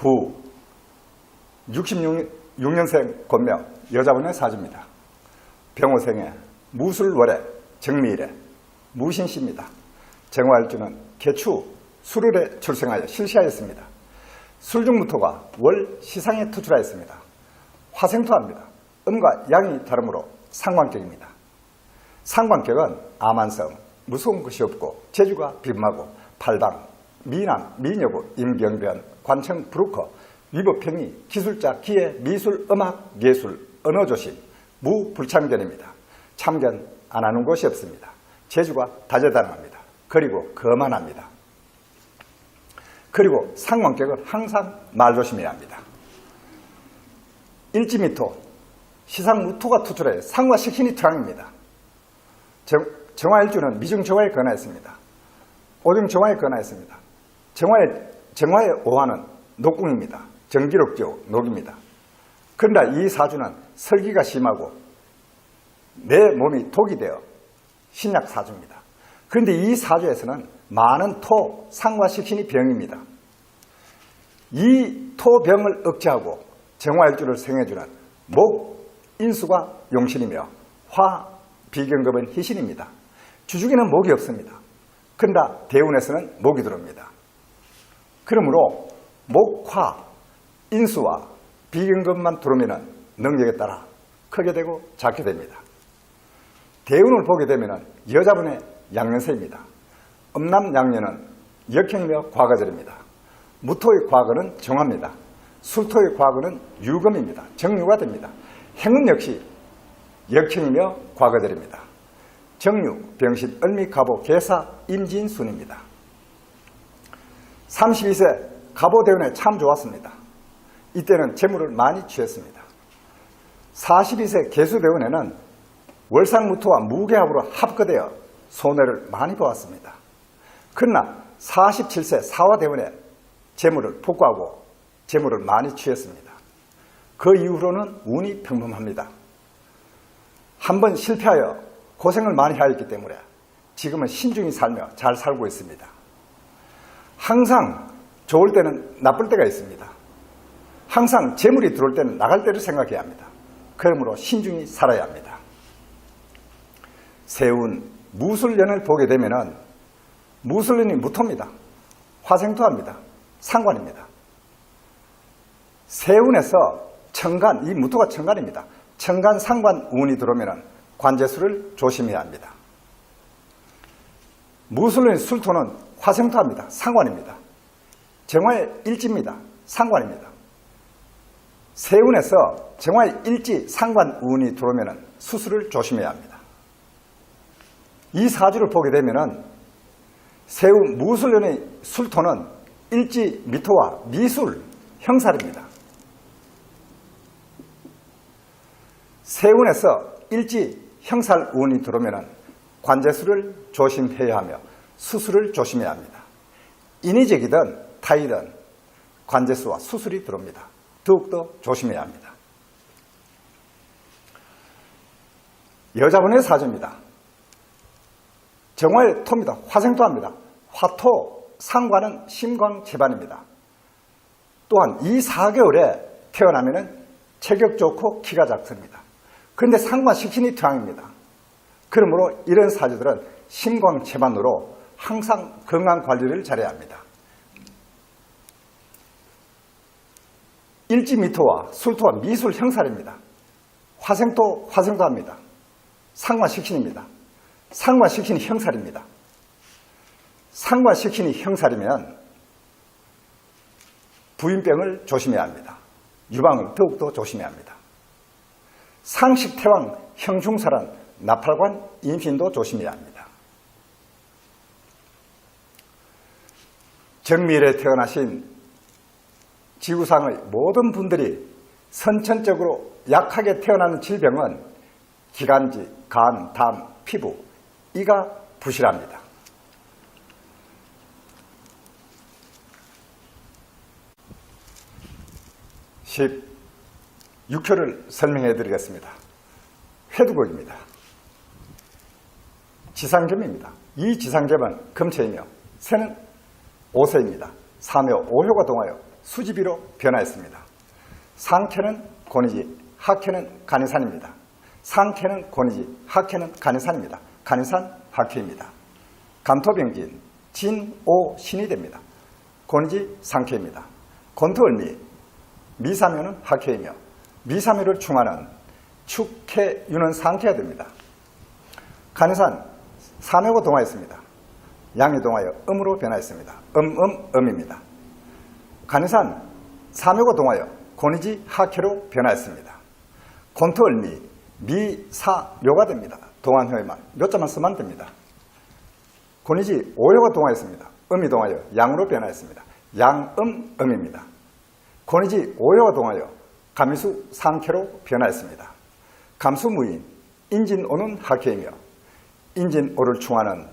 구 66년생 권명 여자분의 사주입니다. 병호생의 무술월에 정미일에 무신씨입니다. 정화일주는 개추 수룰에 출생하여 실시하였습니다. 술중무토가 월 시상에 투출하였습니다. 화생토합니다. 음과 양이 다르므로 상관격입니다. 상관격은 암한성, 무서운 것이 없고 재주가 비범하고 팔방, 미남, 미녀고, 임경변, 관청, 브루커, 위법행위, 기술자, 기회, 미술, 음악, 예술, 언어조심, 무불참견입니다. 참견 안 하는 곳이 없습니다. 재주가 다재다능합니다. 그리고 거만합니다. 그리고 상관격은 항상 말조심해야 합니다. 일지미토, 시상무토가 투출해 상과 식신이 트랑입니다. 정, 정화일주는 미중정화에 근하였습니다. 오중정화에 근하였습니다. 정화의, 정화의 오화는 녹궁입니다. 정기록지오 녹입니다. 그러나 이 사주는 설기가 심하고 내 몸이 독이 되어 신약 사주입니다. 그런데 이 사주에서는 많은 토, 상과 식신이 병입니다. 이 토병을 억제하고 정화일주를 생해주는 목, 인수가 용신이며 화, 비경급은 희신입니다. 주중에는 목이 없습니다. 그러나 대운에서는 목이 들어옵니다. 그러므로 목화, 인수와 비경급만 들어오면 능력에 따라 크게 되고 작게 됩니다. 대운을 보게 되면 여자분의 양년세입니다. 음남 양년은 역행며 과거절입니다. 무토의 과거는 정화입니다. 술토의 과거는 유금입니다. 정유가 됩니다. 행운 역시 역행이며 과거절입니다. 정유, 병신, 을미, 갑오, 계사, 임진 순입니다. 32세 갑오대운에 참 좋았습니다. 이때는 재물을 많이 취했습니다. 42세 개수대운에는 월상무토와 무게합으로 합거되어 손해를 많이 보았습니다. 그러나 47세 사화대운에 재물을 폭구하고 재물을 많이 취했습니다. 그 이후로는 운이 평범합니다. 한 번 실패하여 고생을 많이 하였기 때문에 지금은 신중히 살며 잘 살고 있습니다. 항상 좋을 때는 나쁠 때가 있습니다. 항상 재물이 들어올 때는 나갈 때를 생각해야 합니다. 그러므로 신중히 살아야 합니다. 세운 무술년을 보게 되면은 무술년이 무토입니다. 화생토합니다. 상관입니다. 세운에서 청간, 이 무토가 청간입니다. 청간 상관 운이 들어오면 관제수를 조심해야 합니다. 무술년의 술토는 화생토합니다. 상관입니다. 정화의 일지입니다. 상관입니다. 세운에서 정화의 일지 상관 운이 들어오면 수술을 조심해야 합니다. 이 사주를 보게 되면 세운 무술년의 술토는 일지 미토와 미술 형살입니다. 세운에서 일지 형살 운이 들어오면 관제수를 조심해야 하며 수술을 조심해야 합니다. 인위적이든 타이든 관제수와 수술이 들어옵니다. 더욱더 조심해야 합니다. 여자분의 사주입니다. 정화의 토입니다. 화생토합니다. 화토 상관은 심광제반입니다. 또한 이 4개월에 태어나면 체격 좋고 키가 작습니다. 그런데 상관 식신이 태양입니다. 그러므로 이런 사주들은 심광제반으로 항상 건강 관리를 잘해야 합니다. 일지미토와 술토와 미술 형살입니다. 화생토, 화생도합니다. 상관식신입니다. 상관식신이 형살입니다. 상관식신이 형살이면 부인병을 조심해야 합니다. 유방을 더욱더 조심해야 합니다. 상식태왕 형중사란 나팔관 임신도 조심해야 합니다. 정밀에 태어나신 지구상의 모든 분들이 선천적으로 약하게 태어나는 질병은 기관지, 간, 담, 피부, 이가 부실합니다. 십 6효를 설명해 드리겠습니다. 회두곡입니다. 지상겸입니다. 이 지상겸은 금체이며 새는 오세입니다. 3여 5효가 동하여 수지비로 변화했습니다. 상캐는 권이지 하캐는 간이산입니다. 상캐는 권이지 하캐는 간이산입니다. 간이산 하캐입니다. 간토병진 진오 신이 됩니다. 권이지 상캐입니다. 권토을미 미사묘는 하캐이며 미사묘를 충하는 축해 유는 상캐가 됩니다. 간이산 사묘가 동화했습니다. 양이 동하여 음으로 변화했습니다. 음, 음, 음입니다. 간이산 사묘가 동하여 권이지 하캐로 변화했습니다. 권토을미 미사묘가 됩니다. 동안효에만 몇 자만 쓰면 됩니다. 권이지 오효가 동하였습니다. 음이 동하여 양으로 변화했습니다. 양음 음입니다. 권이지 오효가 동하여 감미수 상캐로 변화했습니다. 감수무인 인진오는 하캐이며 인진오를 충하는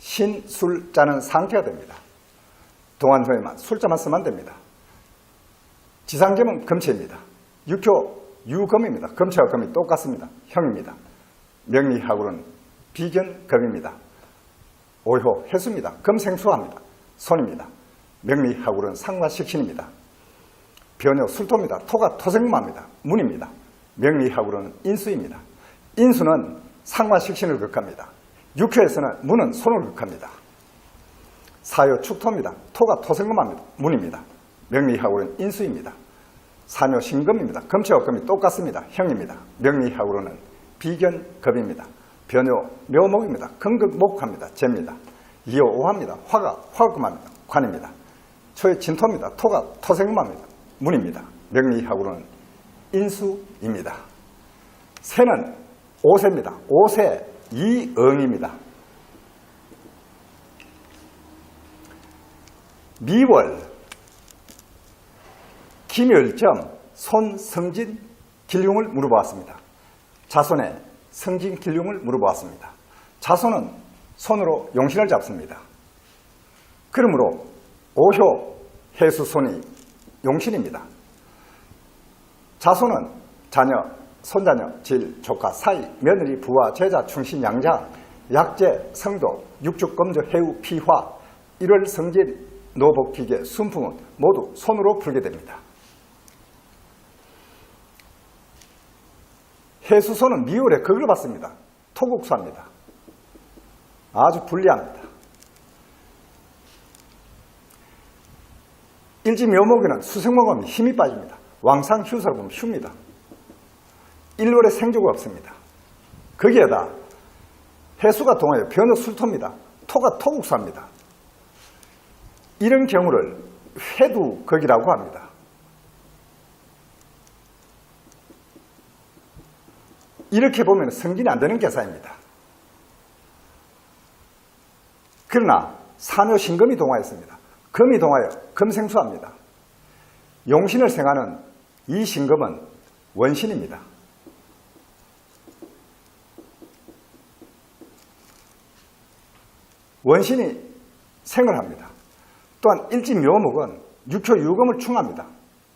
신술자는 상캐가 됩니다. 동안효에만 술자만 쓰면 됩니다. 지상겸은 금체입니다. 육효 유검입니다. 금체와 금이 똑같습니다. 형입니다. 명리학으로는 비견금입니다. 오효 해수입니다. 금생수합니다. 손입니다. 명리학으로는 상과식신입니다. 변효 술토입니다. 토가 토생마입니다. 문입니다. 명리학으로는 인수입니다. 인수는 상과식신을 극합니다. 육효에서는 문은 손을 극합니다. 사효 축토입니다. 토가 토생금합니다. 문입니다. 명리학으로는 인수입니다. 사묘 신금입니다. 금체와 금이 똑같습니다. 형입니다. 명리학으로는 비견급입니다. 변효 묘목입니다. 금극목합니다. 재입니다. 이효 오합니다. 화가 화금합니다. 관입니다. 초의 진토입니다. 토가 토생금합니다. 문입니다. 명리학으로는 인수입니다. 새는 오세입니다. 오세 이응입니다. 미월 김열점 손성진 길흉을 물어보았습니다. 자손의 성진 길흉을 물어보았습니다. 자손은 손으로 용신을 잡습니다. 그러므로 오효 해수손이 용신입니다. 자손은 자녀, 손자녀, 질, 조카, 사이, 며느리, 부하, 제자, 충신, 양자, 약재, 성도, 육축, 검조, 해우, 피화, 일월 성진, 노복, 기계, 순풍은 모두 손으로 풀게 됩니다. 해수소는 미월에 극을 받습니다. 토국수합니다. 아주 불리합니다. 일지 묘목에는 수생목은 힘이 빠집니다. 왕상 휴사로 보면 휴입니다. 일월에 생조가 없습니다. 거기에다 해수가 동하여 변호 술토입니다. 토가 토국수합니다. 이런 경우를 회두극이라고 합니다. 이렇게 보면 성진이 안 되는 계산입니다. 그러나 사묘신금이 동하였습니다. 금이 동하여 금생수합니다. 용신을 생하는 이 신금은 원신입니다. 원신이 생을 합니다. 또한 일지 묘목은 육효유금을 충합니다.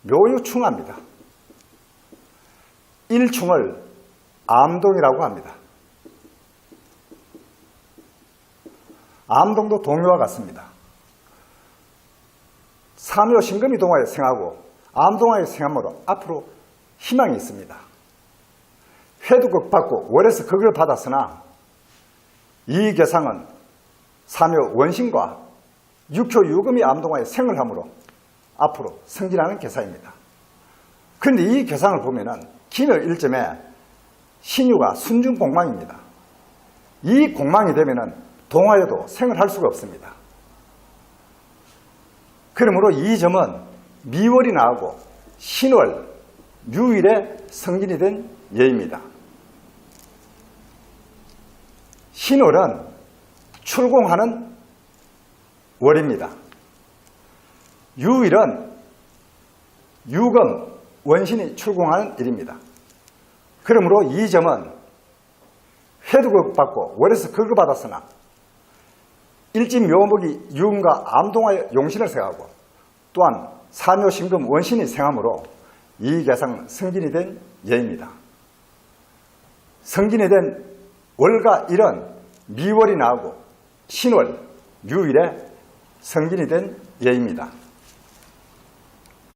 묘유 충합니다. 일충을 암동이라고 합니다. 암동도 동요와 같습니다. 사묘 신금이 동화에 생하고 암동화에 생함으로 앞으로 희망이 있습니다. 회두극 받고 월에서 극을 받았으나 이 계상은 사묘 원신과 육효 유금이 암동화에 생을 함으로 앞으로 승진하는 계사입니다. 그런데 이 계상을 보면은 기늘 일점에 신유가 순중 공망입니다. 이 공망이 되면은 동화에도 생을 할 수가 없습니다. 그러므로 이 점은 미월이 나오고 신월, 뮤일에 성진이 된 예입니다. 신월은 출공하는 월입니다. 유일은 유금, 원신이 출공하는 일입니다. 그러므로 이 점은 회두급 받고 월에서 극을 받았으나 일진 묘목이 유음과 암동화의 용신을 생하고 또한 사묘신금 원신이 생하므로 이 계상 성진이 된 예입니다. 성진이 된 월과 일은 미월이 나오고 신월, 유일에 성진이 된 예입니다.